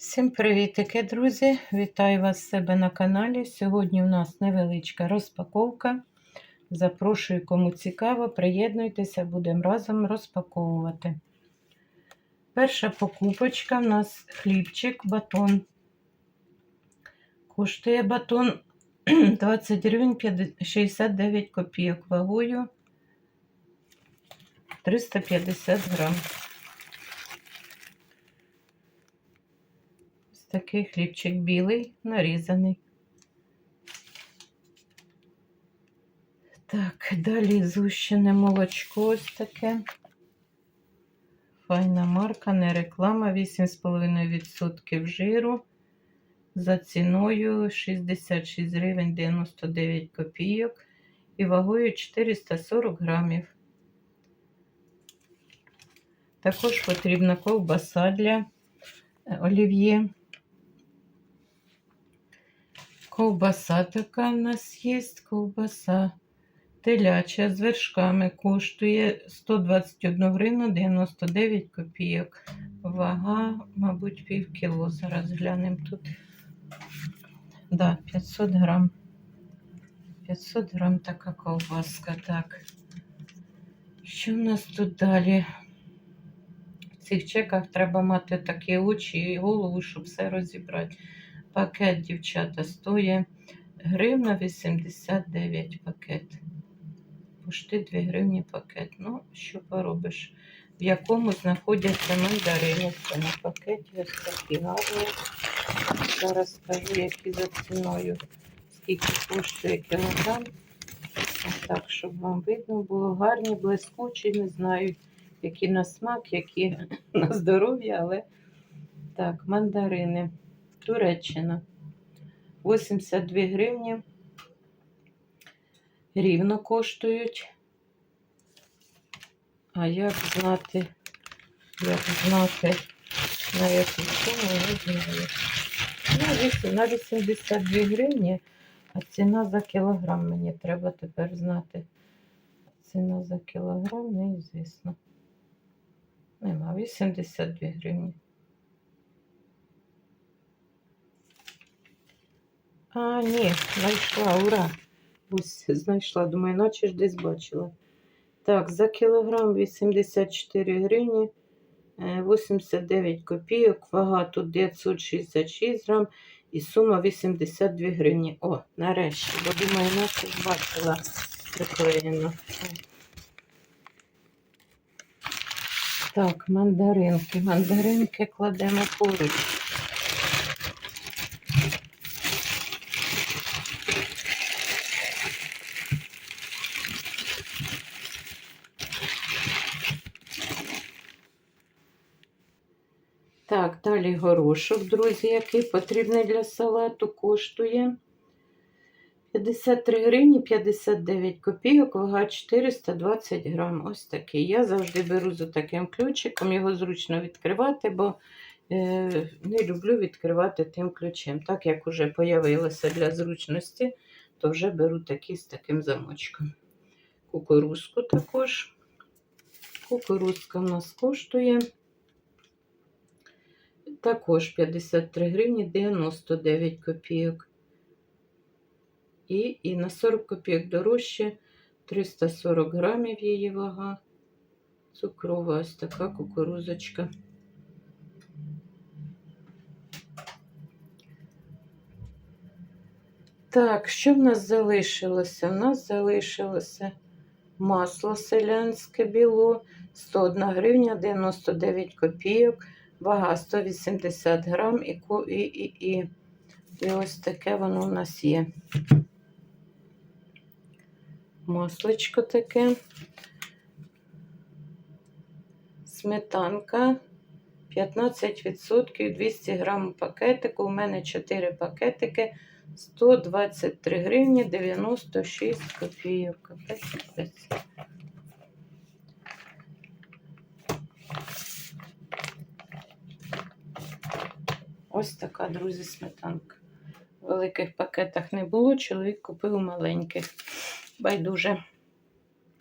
Всім привітики, друзі! Вітаю вас себе на каналі. Сьогодні у нас невеличка розпаковка. Запрошую, кому цікаво, приєднуйтеся, будемо разом розпаковувати. Перша покупочка у нас хлібчик, батон. Коштує батон 20 гривень 69 копійок вагою 350 грам. Такий хлібчик білий, нарізаний. Так, далі зущене молочко ось таке. Файна марка, не реклама, 8,5% жиру. За ціною 66 гривень 99 копійок і вагою 440 грамів. Також потрібна ковбаса для олів'є. Ковбаса така в нас є, ковбаса теляча з вершками коштує 121 гривну 99 копійок. Вага, мабуть, пів кіло. Зараз глянемо тут. Да, 500 грам. 500 грам така ковбаска. Так. Що в нас тут далі? В цих чеках треба мати такі очі і голову, щоб все розібрати. Пакет, дівчата, стоїть гривна 89 пакет. Пошти 2 гривні пакет. Ну, що поробиш? В якому знаходяться мандарини. Це на пакеті ось такі гарні. Зараз скажу, які за ціною, скільки коштує кілограм. Ось так, щоб вам видно було гарні, блискучі, не знаю, які на смак, які на здоров'я, але так, мандарини. Туреччина. 82 гривні. Рівно коштують. А як знати, як знати, на яку суму, не знаю. Ну, на 82 гривні, а ціна за кілограм мені треба тепер знати. Ціна за кілограм неізвісно. Нема 82 гривні. А, ні, знайшла, ура. Ось знайшла, думаю, наче ж десь бачила. Так, за кілограм 84 гривні, е, 89 копійок, вага тут 966 грам і сума 82 гривні. О, нарешті, бо думаю, наче ж бачила приклеєно. Так, мандаринки. Мандаринки кладемо поруч. Так, далі горошок, друзі, який потрібний для салату, коштує 53 гривні 59 копійок, вага 420 грам. Ось такий. Я завжди беру за таким ключиком, його зручно відкривати, бо е, не люблю відкривати тим ключем. Так як вже появилося для зручності, то вже беру такий з таким замочком. Кукурузку також. Кукурузка в нас коштує. Також 53 гривні 99 копійок. І, і на 40 копійок дорожче 340 грамів її вага. Цукрова ось така кукурузочка. Так, що в нас залишилося? У нас залишилося масло селянське біло 101 гривня 99 копійок. Вага 180 грам і, і, і, і, і ось таке воно у нас є. Масличко таке. Сметанка 15% 200 грам пакетику. У мене 4 пакетики 123 гривні 96 копійок. Капець, капець. Ось така, друзі, сметанка. В великих пакетах не було, чоловік купив маленьких. Байдуже.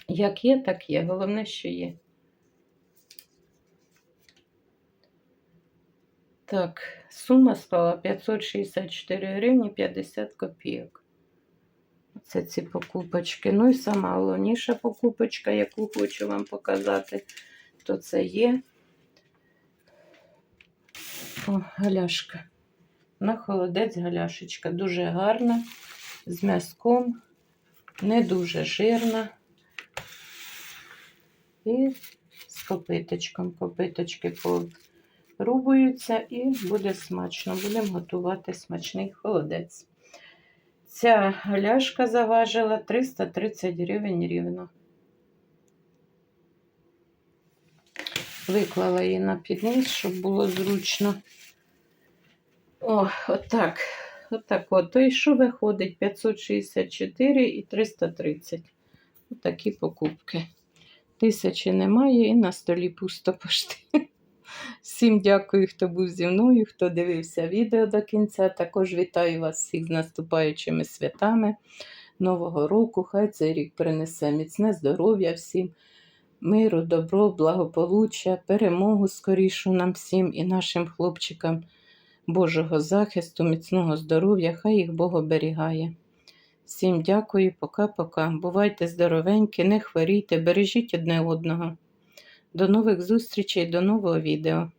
Як є, так є. Головне, що є. Так, сума склала 564 гривні 50 копійок. Це ці покупочки. Ну і сама головніша покупочка, яку хочу вам показати, то це є О, галяшка. На холодець галяшечка. Дуже гарна, з м'язком, не дуже жирна. І з копиточком. Копиточки порубуються і буде смачно. Будемо готувати смачний холодець. Ця галяшка заважила 330 гривень рівно. Виклала її на підніс, щоб було зручно. О, отак. Отак от. То і що виходить? 564 і 330. Отакі покупки. Тисячі немає і на столі пусто пошти. Всім дякую, хто був зі мною, хто дивився відео до кінця. Також вітаю вас всіх з наступаючими святами Нового року. Хай цей рік принесе міцне здоров'я всім, миру, добро, благополуччя, перемогу скорішу нам всім і нашим хлопчикам Божого захисту, міцного здоров'я, хай їх Бог оберігає. Всім дякую, пока-пока. Бувайте здоровенькі, не хворійте, бережіть одне одного. До нових зустрічей, до нового відео.